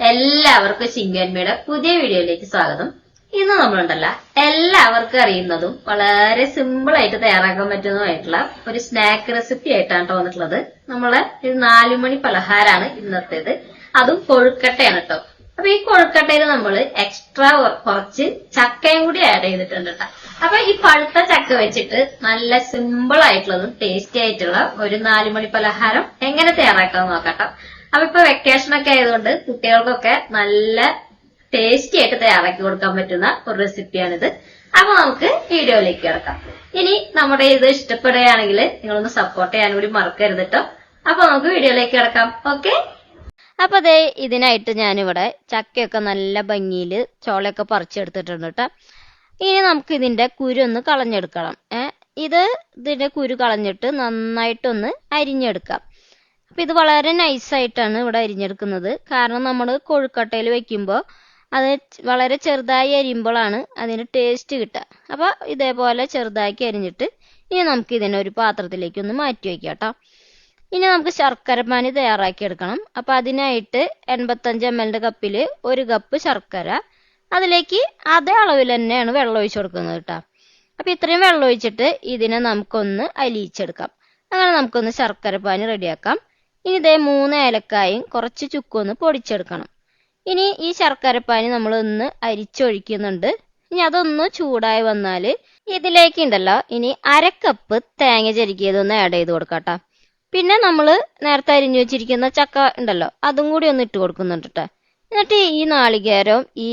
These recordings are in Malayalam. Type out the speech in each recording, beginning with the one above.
എല്ലാവർക്കും ശിങ്കന്മയുടെ പുതിയ വീഡിയോയിലേക്ക് സ്വാഗതം. ഇന്ന് നമ്മളുണ്ടല്ല എല്ലാവർക്കും അറിയുന്നതും വളരെ സിമ്പിൾ ആയിട്ട് തയ്യാറാക്കാൻ പറ്റുന്നതുമായിട്ടുള്ള ഒരു സ്നാക്ക് റെസിപ്പി ആയിട്ടാണ് തോന്നിട്ടുള്ളത് നമ്മളെ ഒരു നാലുമണി പലഹാരമാണ് ഇന്നത്തേത്. അതും കൊഴുക്കട്ടയാണ് കേട്ടോ അപ്പൊ ഈ കൊഴുക്കട്ടയിൽ നമ്മൾ എക്സ്ട്രാ കുറച്ച് ചക്കയും കൂടി ആഡ് ചെയ്തിട്ടുണ്ട് കേട്ടോ അപ്പൊ ഈ പഴുത്ത ചക്ക വെച്ചിട്ട് നല്ല സിമ്പിൾ ആയിട്ടുള്ളതും ടേസ്റ്റി ആയിട്ടുള്ള ഒരു നാലുമണി പലഹാരം എങ്ങനെ തയ്യാറാക്കാമെന്ന് നോക്കട്ടോ അപ്പൊ ഇപ്പൊ വെക്കേഷൻ ഒക്കെ ആയതുകൊണ്ട് കുട്ടികൾക്കൊക്കെ നല്ല ടേസ്റ്റി ആയിട്ട് തയ്യാറാക്കി കൊടുക്കാൻ പറ്റുന്ന ഒരു റെസിപ്പിയാണിത് അപ്പൊ നമുക്ക് വീഡിയോയിലേക്ക് കിടക്കാം. ഇനി നമ്മുടെ ഇത് ഇഷ്ടപ്പെടുകയാണെങ്കിൽ നിങ്ങളൊന്ന് സപ്പോർട്ട് ചെയ്യാൻ കൂടി മറക്കരുത് കേട്ടോ അപ്പൊ നമുക്ക് വീഡിയോയിലേക്ക് കിടക്കാം. ഓക്കെ അപ്പൊ അതെ ഇതിനായിട്ട് ഞാനിവിടെ ചക്കയൊക്കെ നല്ല ഭംഗിയിൽ ചോളയൊക്കെ പറിച്ചെടുത്തിട്ടുണ്ട് കേട്ടോ ഇനി നമുക്ക് ഇതിന്റെ കുരു ഒന്ന് കളഞ്ഞെടുക്കണം. ഏഹ് ഇത് ഇതിന്റെ കുരു കളഞ്ഞിട്ട് നന്നായിട്ടൊന്ന് അരിഞ്ഞെടുക്കാം. അപ്പൊ ഇത് വളരെ നൈസായിട്ടാണ് ഇവിടെ അരിഞ്ഞെടുക്കുന്നത്. കാരണം നമ്മൾ കൊഴുക്കട്ടയിൽ വെക്കുമ്പോൾ അത് വളരെ ചെറുതായി അരിയുമ്പോഴാണ് അതിന് ടേസ്റ്റ് കിട്ടുക. അപ്പോൾ ഇതേപോലെ ചെറുതാക്കി അരിഞ്ഞിട്ട് ഇനി നമുക്ക് ഇതിനെ ഒരു പാത്രത്തിലേക്ക് ഒന്ന് മാറ്റി വയ്ക്കാം കേട്ടോ. ഇനി നമുക്ക് ശർക്കരപ്പാനി തയ്യാറാക്കി എടുക്കണം. അപ്പോൾ അതിനായിട്ട് എൺപത്തഞ്ച് എം എല്ലിന്റെ കപ്പിൽ ഒരു കപ്പ് ശർക്കര. അതിലേക്ക് അതേ അളവിൽ തന്നെയാണ് വെള്ളം ഒഴിച്ചു കൊടുക്കുന്നത് കേട്ടോ. അപ്പോൾ ഇത്രയും വെള്ളം ഒഴിച്ചിട്ട് ഇതിനെ നമുക്കൊന്ന് അലിയിച്ചെടുക്കാം. അങ്ങനെ നമുക്കൊന്ന് ശർക്കരപ്പാനി റെഡിയാക്കാം. ഇനി ഇതേ മൂന്ന് ഏലക്കായും കുറച്ച് ചുക്കൊന്ന് പൊടിച്ചെടുക്കണം. ഇനി ഈ ശർക്കരപ്പാനി നമ്മൾ ഒന്ന് അരിച്ചൊഴിക്കുന്നുണ്ട്. ഇനി അതൊന്ന് ചൂടായി വന്നാൽ ഇതിലേക്ക് ഉണ്ടല്ലോ ഇനി അരക്കപ്പ് തേങ്ങ ചെരുക്കിയതൊന്ന് ആഡ് ചെയ്ത് കൊടുക്കാട്ടോ. പിന്നെ നമ്മൾ നേരത്തെ അരിഞ്ഞു വെച്ചിരിക്കുന്ന ചക്ക ഉണ്ടല്ലോ അതും കൂടി ഒന്ന് ഇട്ട് കൊടുക്കുന്നുണ്ട് എന്നിട്ട് ഈ നാളികേരവും ഈ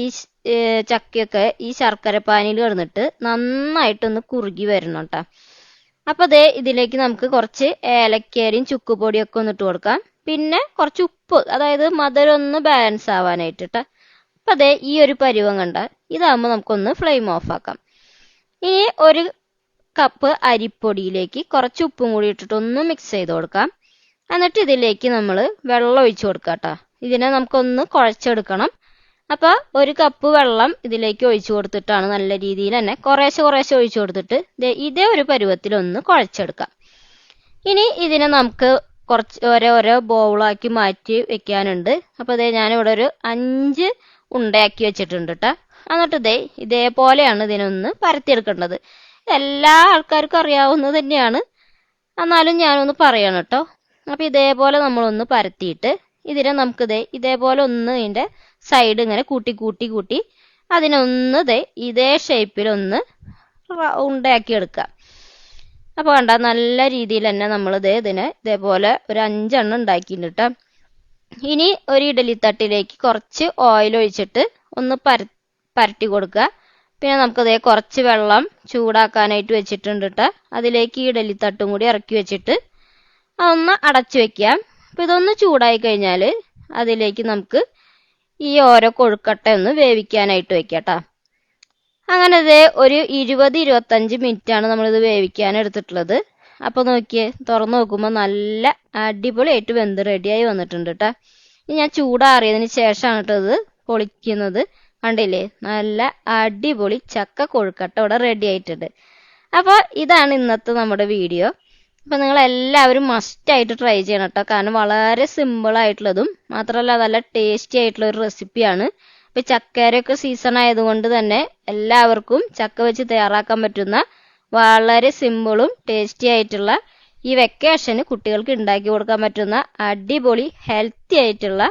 ചക്കയൊക്കെ ഈ ശർക്കരപ്പാനിയിൽ കിടന്നിട്ട് നന്നായിട്ടൊന്ന് കുറുകി വരണം കേട്ടോ അപ്പൊ ദേ ഇതിലേക്ക് നമുക്ക് കുറച്ച് ഏലക്കയും ചുക്കുപൊടിയൊക്കെ ഒന്ന് ഇട്ട് കൊടുക്കാം. പിന്നെ കുറച്ച് ഉപ്പ് അതായത് മധുരം ഒന്ന് ബാലൻസ് ആവാനായിട്ട് കേട്ടോ അപ്പൊ അതേ ഈ ഒരു പരുവം കണ്ട ഇതാകുമ്പോൾ നമുക്കൊന്ന് ഫ്ലെയിം ഓഫ് ആക്കാം. ഇനി ഒരു കപ്പ് അരിപ്പൊടിയിലേക്ക് കുറച്ച് ഉപ്പും കൂടി ഇട്ടിട്ട് ഒന്ന് മിക്സ് ചെയ്ത് കൊടുക്കാം. എന്നിട്ട് ഇതിലേക്ക് നമ്മൾ വെള്ളം ഒഴിച്ചു കൊടുക്കാം കേട്ടോ ഇതിനെ നമുക്കൊന്ന് കുഴച്ചെടുക്കണം. അപ്പൊ ഒരു കപ്പ് വെള്ളം ഇതിലേക്ക് ഒഴിച്ചു കൊടുത്തിട്ടാണ് നല്ല രീതിയിൽ തന്നെ കുറേശ്ശെ കുറേശ്ശെ ഒഴിച്ചു കൊടുത്തിട്ട് ഇതേ ഒരു പരുവത്തിൽ ഒന്ന് കുഴച്ചെടുക്കാം. ഇനി ഇതിനെ നമുക്ക് കുറച്ച് ഓരോ ഓരോരോ ബോളാക്കി മാറ്റി വെക്കാനുണ്ട്. അപ്പൊ ദേ ഞാനിവിടെ ഒരു അഞ്ച് ഉണ്ടയാക്കി വെച്ചിട്ടുണ്ട് കേട്ടോ എന്നിട്ട് ഇതേ ഇതേപോലെയാണ് ഇതിനൊന്ന് പരത്തിയെടുക്കേണ്ടത്. എല്ലാ ആൾക്കാർക്കും അറിയാവുന്നത് തന്നെയാണ്. എന്നാലും ഞാനൊന്ന് പറയണം കേട്ടോ അപ്പൊ ഇതേപോലെ നമ്മളൊന്ന് പരത്തിയിട്ട് ഇതിനെ നമുക്കിതേ ഇതേപോലെ ഒന്ന് ഇതിന്റെ സൈഡ് ഇങ്ങനെ കൂട്ടി കൂട്ടി കൂട്ടി അതിനൊന്ന് ദേ ഇതേ ഷേപ്പിൽ ഒന്ന് ഉണ്ടാക്കി എടുക്കുക അപ്പൊ കണ്ട നല്ല രീതിയിൽ തന്നെ നമ്മൾ ദേ ഇതിനെ ഇതേപോലെ ഒരു അഞ്ചെണ്ണം ഉണ്ടാക്കിയിട്ടുണ്ട് ഇനി ഒരു ഇഡലി തട്ടിലേക്ക് കുറച്ച് ഓയിൽ ഒഴിച്ചിട്ട് ഒന്ന് പര പരട്ടി കൊടുക്കുക പിന്നെ നമുക്ക് ദേ കുറച്ച് വെള്ളം ചൂടാക്കാനായിട്ട് വെച്ചിട്ടുണ്ട് കേട്ടോ അതിലേക്ക് ഇഡലി തട്ടും കൂടി ഇറക്കി വെച്ചിട്ട് അതൊന്ന് അടച്ചു വെക്കാം. അപ്പൊ ഇതൊന്ന് ചൂടായി കഴിഞ്ഞാൽ അതിലേക്ക് നമുക്ക് ഈ ഓരോ കൊഴുക്കട്ട ഒന്ന് വേവിക്കാനായിട്ട് വെക്കാട്ടോ. അങ്ങനെ ഇത് ഒരു ഇരുപത് ഇരുപത്തഞ്ച് മിനിറ്റാണ് നമ്മളിത് വേവിക്കാൻ എടുത്തിട്ടുള്ളത് അപ്പൊ നോക്കിയേ തുറന്നു നോക്കുമ്പോൾ നല്ല അടിപൊളിയായിട്ട് വെന്ത് റെഡിയായി വന്നിട്ടുണ്ട് കേട്ടോ ഞാൻ ചൂടാറിയതിന് ശേഷമാണ് കേട്ടോ ഇത് പൊളിക്കുന്നത്. കണ്ടില്ലേ? നല്ല അടിപൊളി ചക്ക കൊഴുക്കട്ട ഇവിടെ റെഡി ആയിട്ടുണ്ട്. അപ്പോൾ ഇതാണ് ഇന്നത്തെ നമ്മുടെ വീഡിയോ അപ്പോൾ നിങ്ങൾ എല്ലാവരും മസ്റ്റ് ആയിട്ട് ട്രൈ ചെയ്യണം കേട്ടോ കാരണം വളരെ സിമ്പിൾ ആയിട്ടുള്ളതും മാത്രമല്ല നല്ല ടേസ്റ്റി ആയിട്ടുള്ള ഒരു റെസിപ്പിയാണ് ഇപ്പൊ ചക്കരയൊക്കെ സീസൺ ആയതുകൊണ്ട് തന്നെ എല്ലാവർക്കും ചക്ക വെച്ച് തയ്യാറാക്കാൻ പറ്റുന്ന വളരെ സിമ്പിളും ടേസ്റ്റി ആയിട്ടുള്ള ഈ വെക്കേഷന് കുട്ടികൾക്ക് ഉണ്ടാക്കി കൊടുക്കാൻ പറ്റുന്ന അടിപൊളി ഹെൽത്തി ആയിട്ടുള്ള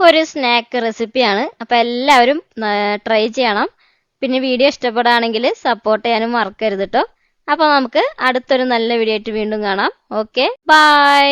ഒരു സ്നാക്ക് റെസിപ്പിയാണ് അപ്പൊ എല്ലാവരും ട്രൈ ചെയ്യണം. പിന്നെ വീഡിയോ ഇഷ്ടപ്പെടുകയാണെങ്കിൽ സപ്പോർട്ട് ചെയ്യാനും മറക്കരുത് കേട്ടോ അപ്പൊ നമുക്ക് അടുത്തൊരു നല്ല വീഡിയോ ആയിട്ട് വീണ്ടും കാണാം. Okay bye